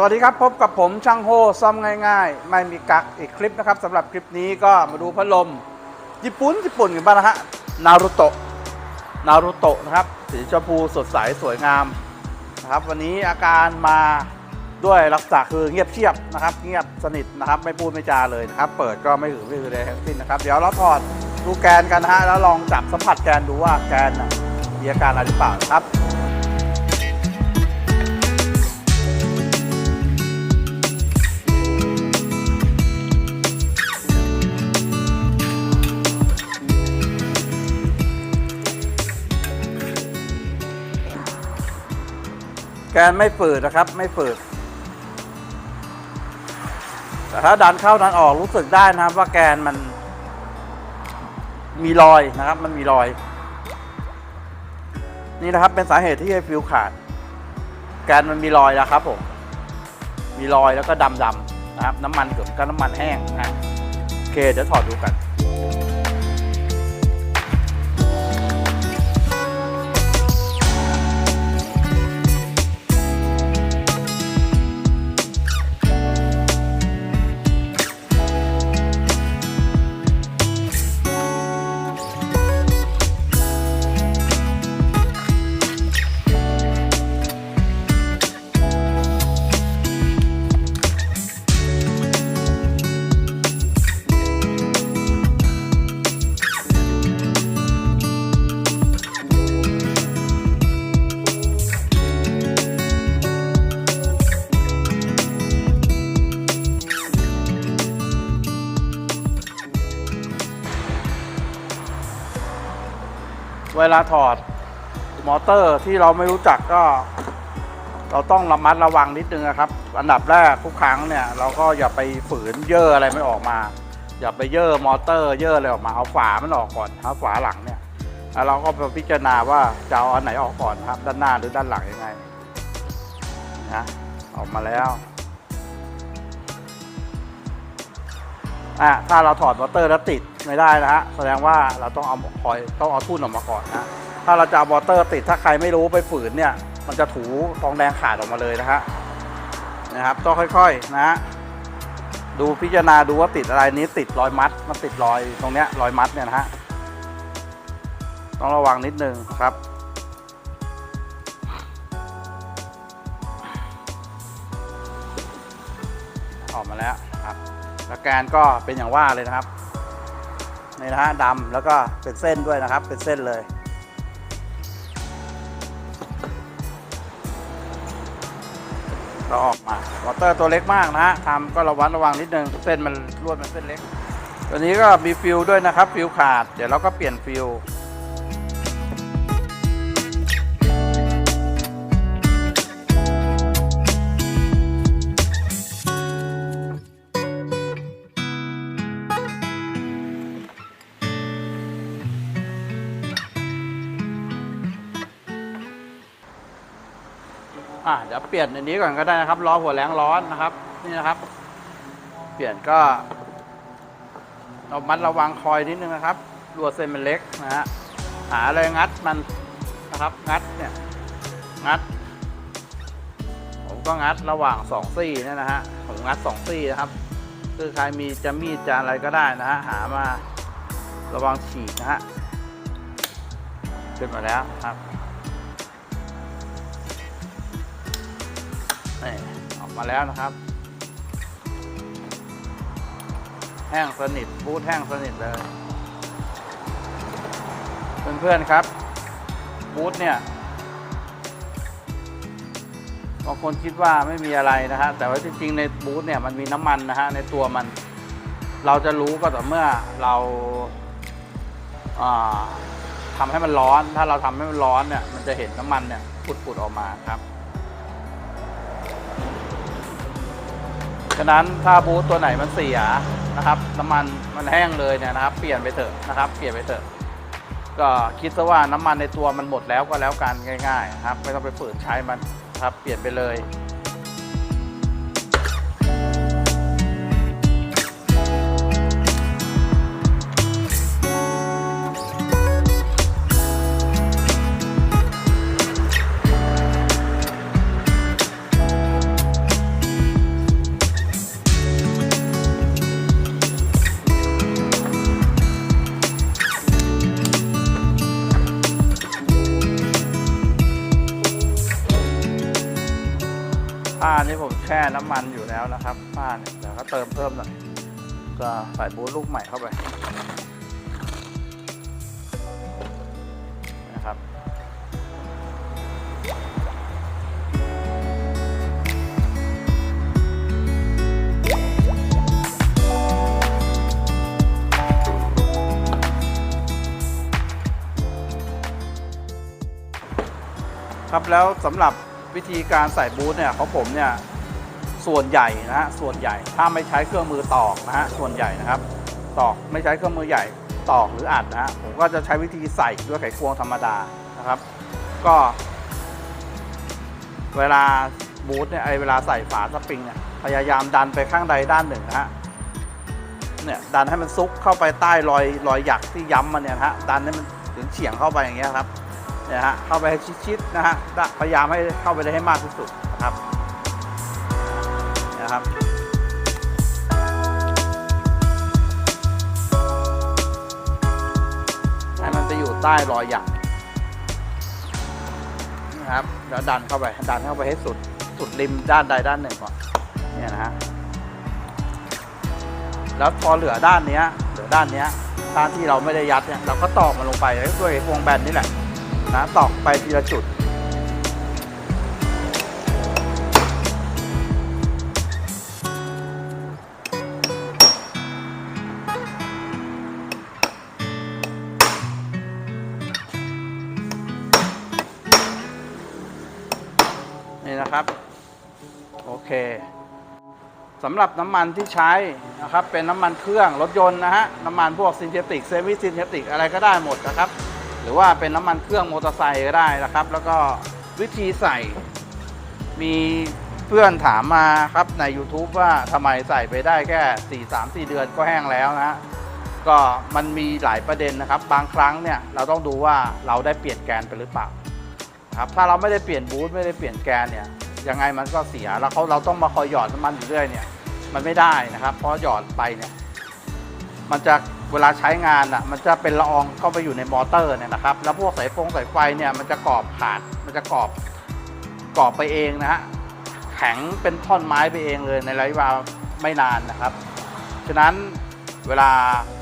สวัสดีครับ พบกับผมช่างโฮซ่อมง่ายๆ ไม่มีกักอีกคลิปนะครับสำหรับคลิปนี้ก็มาดูพัดลม ญี่ปุ่นญี่ปุ่นกันบ้างนะฮะนารุโตะนารุโตะนะครับ สีชมพูสดใสสวยงามนะครับ วันนี้อาการมาด้วยลักษณะคือเงียบเชียบนะครับ เงียบสนิทนะครับ ไม่พูดไม่จาเลยนะครับ เปิดก็ไม่หือไม่อือเลยทั้งสิ้นนะครับ เดี๋ยวเราถอดดูแกนกันนะฮะแล้วลองจับสัมผัสแกนดูว่าแกนมีอาการอะไรหรือเปล่านะครับ นไม่ฝืดนะครับ ไม่ฝืด แต่ถ้าดันเข้าดันออกรู้สึกได้นะครับ ว่าแกนมัน มีรอยนะครับ มันมีรอย นี่นะครับเป็นสาเหตุที่ไอ้ฟิวขาด แกนมันมีรอยแล้วครับผมมีรอยแล้วก็ดำๆนะครับ น้ำมันเกือบก็น้ำมันแห้งนะโอเคเดี๋ยวถอดดูกัน ลาถอดมอเตอร์ที่เราไม่รู้จักก็ เราต้องระมัดระวังนิดนึงนะครับ อันดับแรกทุกครั้งเนี่ย เราก็อย่าไปฝืนเย่ออะไรไม่ออกมา อย่าไปเย่อมอเตอร์เย่ออะไรออกมาเอาฝามันออกก่อนเอาฝาหลังเนี่ยแล้วเราก็ไปพิจารณาว่าจะเอาอันไหนออกก่อนครับ ด้านหน้าหรือด้านหลังยังไงนะออกมาแล้วอะถ้าเราถอดมอเตอร์แล้วติด ไม่ได้นะฮะแสดงว่าเราต้องเอาคอยต้องเอาทุ่นออกมาก่อนนะถ้าเราจะเอามอเตอร์ติดถ้าใครไม่รู้ไปฝืนเนี่ย มันจะถูทองแดงขาดออกมาเลยนะฮะนะครับต้องค่อยๆนะฮะดูพิจารณาดูว่าติดอะไรนี้ติดรอยมัดมันติดรอยตรงเนี้ยรอยมัดเนี่ยนะฮะต้องระวังนิดนึงครับออกมาแล้วครับแล้วแกนก็เป็นอย่างว่าเลยนะครับ นี่นะฮะดำแล้วก็เป็นเส้นด้วยนะครับ เป็นเส้นเลย เราออกมาวอเตอร์ตัวเล็กมากนะฮะทำก็ระวัดระวังนิดนึง เส้นมันรวดมันเส้นเล็ก ตัวนี้ก็มีฟิลด้วยนะครับ ฟิลขาด เดี๋ยวเราก็เปลี่ยนฟิล อะเดี๋ยวเปลี่ยนอันนี้ก่อนก็ได้นะครับล้อหัวแรงร้อนนะครับ นี่นะครับ เปลี่ยนก็เรามัดระวังคอยนิดนึงนะครับรัวเส้นมันเล็กนะฮะหาอะไรงัดมันนะครับ งัดเนี่ยงัด ผมก็งัดระหว่างสองซี่นี่นะฮะผมงัดสองซี่นะครับ คือใครมีจะมีดจะอะไรก็ได้นะฮะหามาระวังฉีกนะฮะขึ้นมาแล้วครับ นี่ออกมาแล้วนะครับ แห้งสนิทบูทแห้งสนิทเลย เพื่อนๆครับ บูทเนี่ยบางคนคิดว่าไม่มีอะไรนะฮะแต่ว่าจริงๆในบูทเนี่ยมันมีน้ำมันนะฮะในตัวมัน เราจะรู้ก็ต่อเมื่อเราอ่าทำให้มันร้อน ถ้าเราทำให้มันร้อนเนี่ย มันจะเห็นน้ำมันเนี่ยปุดๆออกมาครับ ฉะนั้นถ้าบูทตัวไหนมันเสียนะครับน้ำมันมันแห้งเลยเนี่ยนะครับ เปลี่ยนไปเถอะนะครับ เปลี่ยนไปเถอะ ก็คิดซะว่าน้ำมันในตัวมันหมดแล้วก็แล้วกันง่ายๆนะครับ ไม่ต้องไปฝืนใช้มันครับ เปลี่ยนไปเลย นี้ผมแช่น้ำมันอยู่แล้วนะครับ ผ้าเนี่ยเดี๋ยวก็เติมเพิ่มหน่อยก็ใส่บูทลูกใหม่เข้าไปนะครับครับแล้วสำหรับ วิธีการใส่บูทเนี่ยของผมเนี่ยส่วนใหญ่นะฮะส่วนใหญ่ถ้าไม่ใช้เครื่องมือตอกนะฮะส่วนใหญ่นะครับ ตอกไม่ใช้เครื่องมือใหญ่ตอกหรืออัดนะฮะผมก็จะใช้วิธีใส่ด้วยไขควงธรรมดานะครับ ก็ เวลาบูทเนี่ยไอเวลาใส่ฝาสปริงเนี่ยพยายามดันไปข้างใดด้านหนึ่งนะฮะเนี่ยดันให้มันซุกเข้าไปใต้รอยรอยหยักที่ย้ำมันเนี่ยนะฮะดันให้มันถึงเฉียงเข้าไปอย่างเงี้ยครับ เนี่ยฮะเข้าไปให้ชิดๆนะฮะพยายามให้เข้าไปได้ให้มากที่สุดนะครับนะครับให้มันไปอยู่ใต้รอยหยักนะครับแล้วดันเข้าไปดันเข้าไปให้สุดสุดริมด้านใดด้านหนึ่งก่อนเนี่ยนะฮะแล้วพอเหลือด้านเนี้ยเหลือด้านเนี้ยด้านที่เราไม่ได้ยัดเนี่ยเราก็ตอกมันลงไปด้วยพวงแบนนี่แหละ นะตอกไปทีละจุด นี่นะครับ โอเคสำหรับน้ำมันที่ใช้นะครับเป็นน้ำมันเครื่องรถยนต์นะฮะน้ำมันพวกซินเทติกเซมิซินเทติกอะไรก็ได้หมดนะครับ หรือว่าเป็นน้ำมันเครื่องมอเตอร์ไซค์ก็ได้นะครับ แล้วก็วิธีใส่ มีเพื่อนถามมาครับใน YouTube ว่าทำไมใส่ไปได้แค่ 4 3 4 เดือนก็แห้งแล้วนะก็มันมีหลายประเด็นนะครับ บางครั้งเนี่ยเราต้องดูว่าเราได้เปลี่ยนแกนไปหรือเปล่าครับถ้าเราไม่ได้เปลี่ยนบูทไม่ได้เปลี่ยนแกนเนี่ยยังไงมันก็เสียแล้วเขาเราต้องมาคอยหยอดน้ำมันอยู่เรื่อยเนี่ย มันไม่ได้นะครับ เพราะหยอดไปเนี่ย มันจะ เวลาใช้งานอะมันจะเป็นละอองเข้าไปอยู่ในมอเตอร์เนี่ยนะครับ แล้วพวกสายฟงสายไฟเนี่ยมันจะกรอบขาดมันจะกรอบกรอบไปเองนะฮะแข็งเป็นท่อนไม้ไปเองเลยในระยะเวลาไม่นานนะครับ ฉะนั้นเวลา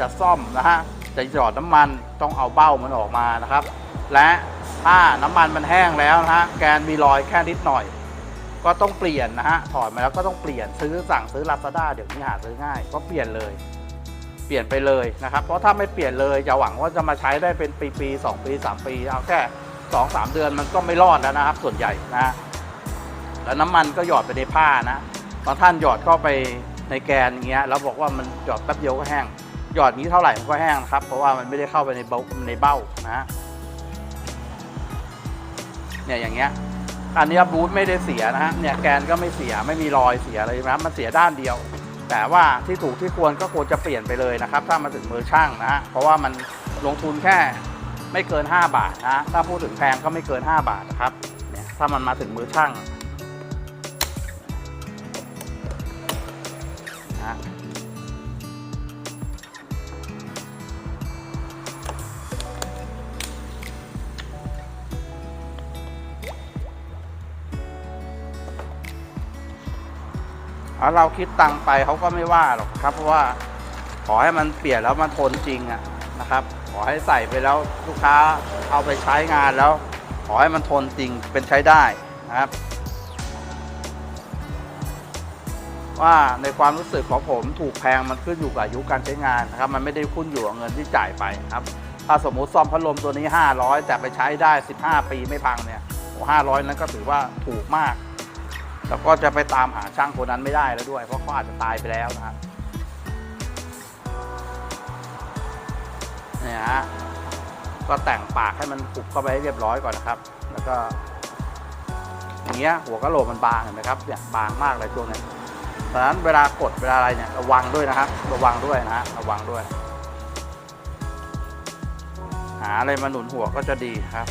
จะซ่อมนะฮะจะหยอดน้ำมันต้องเอาเบ้ามันออกมานะครับ และถ้าน้ำมันมันแห้งแล้วนะฮะแกนมีรอยแค่นิดหน่อย ก็ต้องเปลี่ยนนะฮะถอดมาแล้วก็ต้องเปลี่ยนซื้อสั่งซื้อลาซาด้าเดี๋ยวนี้หาซื้อง่ายก็เปลี่ยนเลย เปลี่ยนไปเลยนะครับ เพราะถ้าไม่เปลี่ยนเลยจะหวังว่าจะมาใช้ได้เป็นปีปีสองปีสามปี เอาแค่สองสามเดือนมันก็ไม่รอดแล้วนะครับ ส่วนใหญ่นะแล้วน้ำมันก็หยอดไปในผ้านะบางท่านหยอดเข้าไปในแกนอย่างเงี้ยแล้วบอกว่ามันหยอดแป๊บเดียวก็แห้ง หยอดนี้เท่าไหร่มันก็แห้งนะครับ เพราะว่ามันไม่ได้เข้าไปในเบ้าในเบ้านะเนี่ยอย่างเงี้ยอันนี้บูทไม่ได้เสียนะฮะเนี่ยแกนก็ไม่เสียไม่มีรอยเสียอะไรนะมันเสียด้านเดียว แต่ว่าที่ถูกที่ควรก็ควรจะเปลี่ยนไปเลยนะครับ ถ้ามาถึงมือช่างนะฮะเพราะว่ามันลงทุนแค่ไม่เกิน 5 บาทนะถ้าพูดถึงแพงก็ไม่เกิน 5 บาทนะครับเนี่ยถ้ามันมาถึงมือช่างนะ เอาเราคิดตังไปเขาก็ไม่ว่าหรอกครับ เพราะว่าขอให้มันเปลี่ยนแล้วมันทนจริงอะนะครับ ขอให้ใส่ไปแล้วลูกค้าเอาไปใช้งานแล้ว ขอให้มันทนจริงเป็นใช้ได้นะครับ ว่าในความรู้สึกของผมถูกแพงมันขึ้นอยู่กับอายุการใช้งานนะครับ มันไม่ได้ขึ้นอยู่กับเงินที่จ่ายไปครับ ถ้าสมมุติซ่อมพัดลมตัวนี้ 500 แต่ไปใช้ได้ 15 ปีไม่พังเนี่ยโอ้500นั้นก็ถือว่าถูกมาก แล้วก็จะไปตามหาช่างคนนั้นไม่ได้แล้วด้วย เพราะเขาอาจจะตายไปแล้วนะครับเนี่ยฮะก็แต่งปากให้มันปุบเข้าไปให้เรียบร้อยก่อนนะครับ แล้วก็ อย่างเงี้ยหัวกะโหลกมันบางเห็นไหมครับเนี่ยบางมากเลยช่วงนี้ฉะนั้นเวลากดเวลาอะไรเนี่ยระวังด้วยนะครับ ระวังด้วยนะฮะระวังด้วย หาอะไรมาหนุนหัวก็จะดีครับ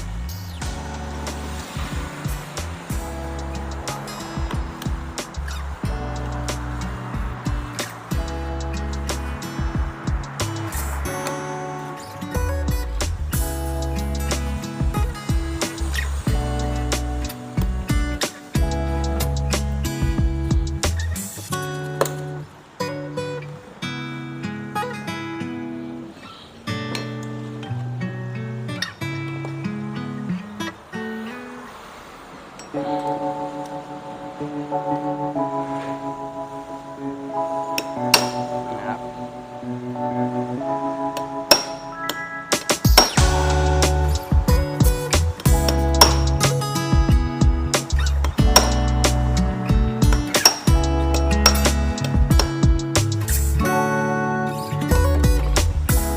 นะครับ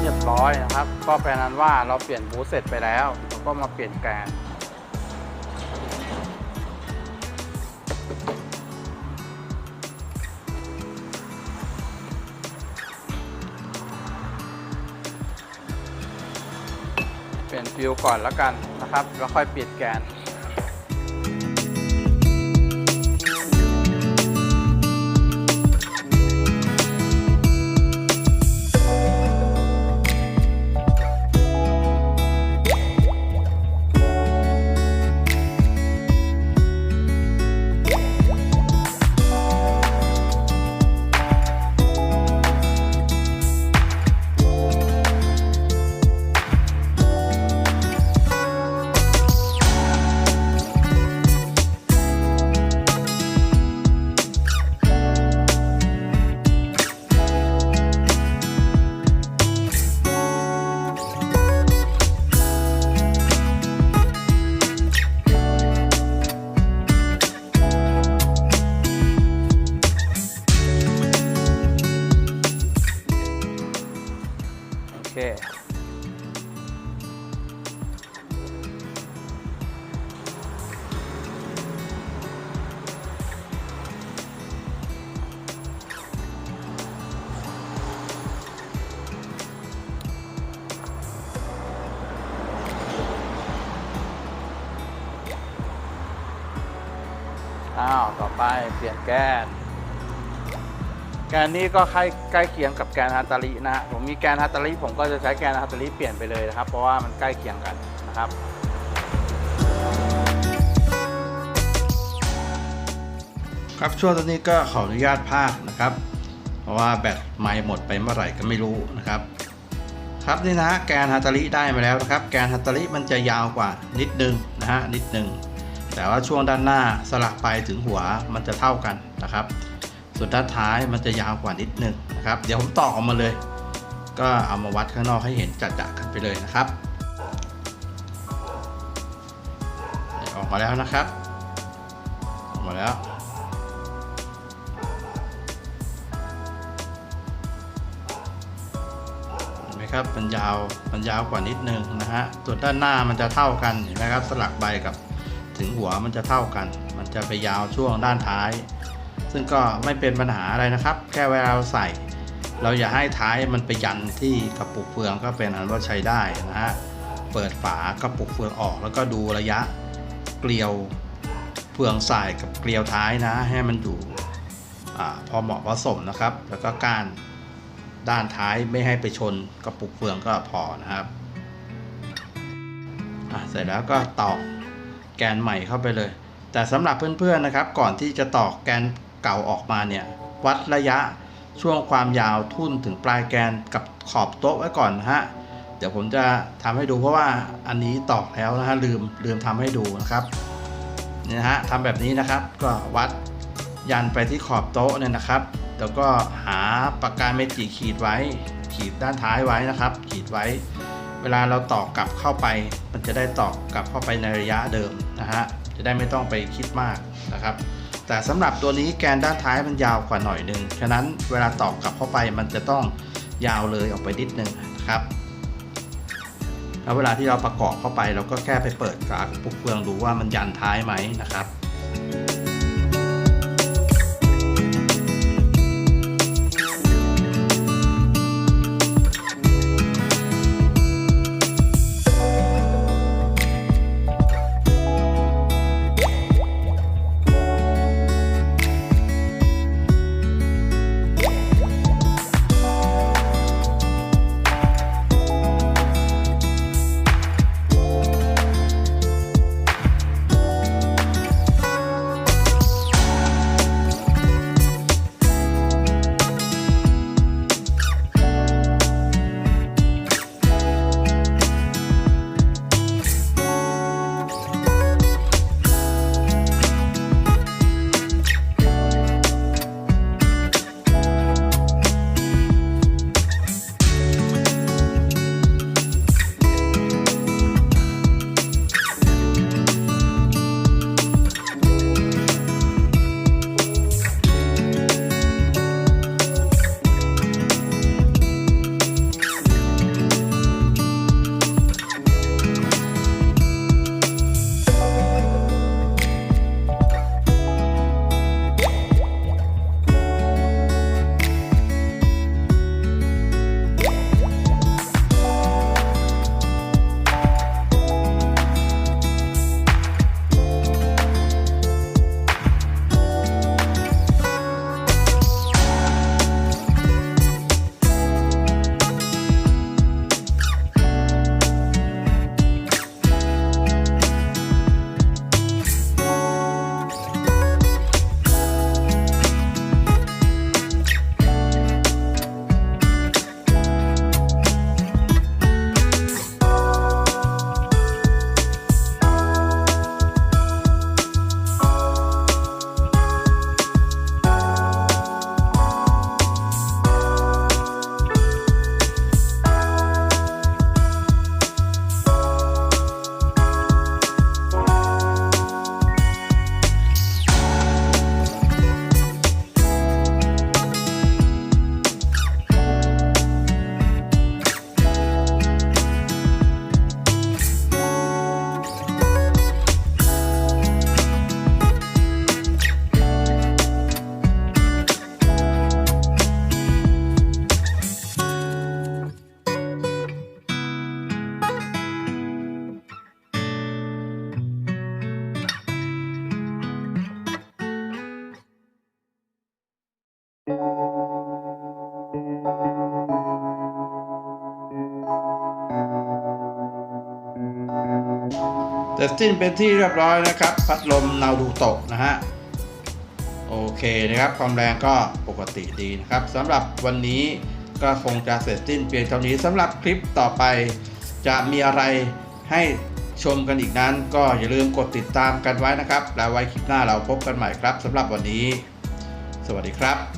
เรียบร้อยนะครับ ก็แปลนั้นว่าเราเปลี่ยนบูสเสร็จไปแล้วเราก็มาเปลี่ยนแกน ลี่ยนฟิวก่อนแล้วกันนะครับ แล้วค่อยปิดแกน ไปเปลี่ยนแกน แกนนี้ก็ใกล้ใกล้เคียงกับแกนฮัตตารินะฮะผมมีแกนฮัตตาริผมก็จะใช้แกนฮัตตาริเปลี่ยนไปเลยนะครับ เพราะว่ามันใกล้เคียงกันนะครับครับช่วงตอนนี้ก็ขออนุญาตพากย์นะครับ เพราะว่าแบตไม่หมดไปเมื่อไหร่ก็ไม่รู้นะครับ ครับนี่นะฮะแกนฮัตตาริได้มาแล้วนะครับ แกนฮัตตาริมันจะยาวกว่านิดนึงนะฮะนิดนึง แต่ว่าช่วงด้านหน้าสลักไปถึงหัวมันจะเท่ากันนะครับ ส่วนด้านท้ายมันจะยาวกว่านิดนึงนะครับ เดี๋ยวผมต่อออกมาเลย ก็เอามาวัดข้างนอกให้เห็นจัดๆกันไปเลยนะครับออกมาแล้วนะครับออกมาแล้วเห็นไหมครับมันยาวมันยาวกว่านิดนึงนะฮะส่วนด้านหน้ามันจะเท่ากันเห็นไหมครับสลักใบกับ ถึงหัวมันจะเท่ากัน มันจะไปยาวช่วงด้านท้าย ซึ่งก็ไม่เป็นปัญหาอะไรนะครับ แค่เวลาเราใส่ เราอย่าให้ท้ายมันไปยันที่กระปุกเฟืองก็เป็นอันว่าใช้ได้นะฮะ เปิดฝากระปุกเฟืองออกแล้วก็ดูระยะเกลียวเฟืองใส่กับเกลียวท้ายนะ ให้มันอยู่อพอเหมาะพอสมนะครับ แล้วก็ก้านด้านท้ายไม่ให้ไปชนกระปุกเฟืองก็พอนะครับเสร็จแล้วก็ตอก แกนใหม่เข้าไปเลย แต่สำหรับเพื่อนๆนะครับ ก่อนที่จะตอกแกนเก่าออกมาเนี่ย วัดระยะช่วงความยาวทุ่นถึงปลายแกนกับขอบโต๊ะไว้ก่อนนะฮะ เดี๋ยวผมจะทำให้ดูเพราะว่าอันนี้ตอกแล้วนะฮะลืมลืมทำให้ดูนะครับนี่นะฮะทำแบบนี้นะครับก็วัดยันไปที่ขอบโต๊ะเนี่ยนะครับ แล้วก็หาปากกาเมจิขีดไว้ ขีดด้านท้ายไว้นะครับ ขีดไว้ เวลาเราตอกกลับเข้าไป มันจะได้ตอกกลับเข้าไปในระยะเดิมนะฮะจะได้ไม่ต้องไปคิดมากนะครับ แต่สำหรับตัวนี้แกนด้านท้ายมันยาวกว่าหน่อยนึงฉะนั้นเวลาตอกกลับเข้าไปมันจะต้องยาวเลยออกไปนิดนึงนะครับแล้วเวลาที่เราประกอบเข้าไป เราก็แค่ไปเปิดกระปุกเฟืองดูว่ามันยันท้ายไหมนะครับ ร็จสิ้นเป็นที่เรียบร้อยนะครับ พัดลมนารูโตะนะฮะ โอเคนะครับ ความแรงก็ปกติดีนะครับสำหรับวันนี้ก็คงจะเสร็จสิ้นเพียงเท่านี้สำหรับคลิปต่อไป จะมีอะไรให้ชมกันอีกนั้น ก็อย่าลืมกดติดตามกันไว้นะครับ แล้วไว้คลิปหน้าเราพบกันใหม่ครับสำหรับวันนี้ สวัสดีครับ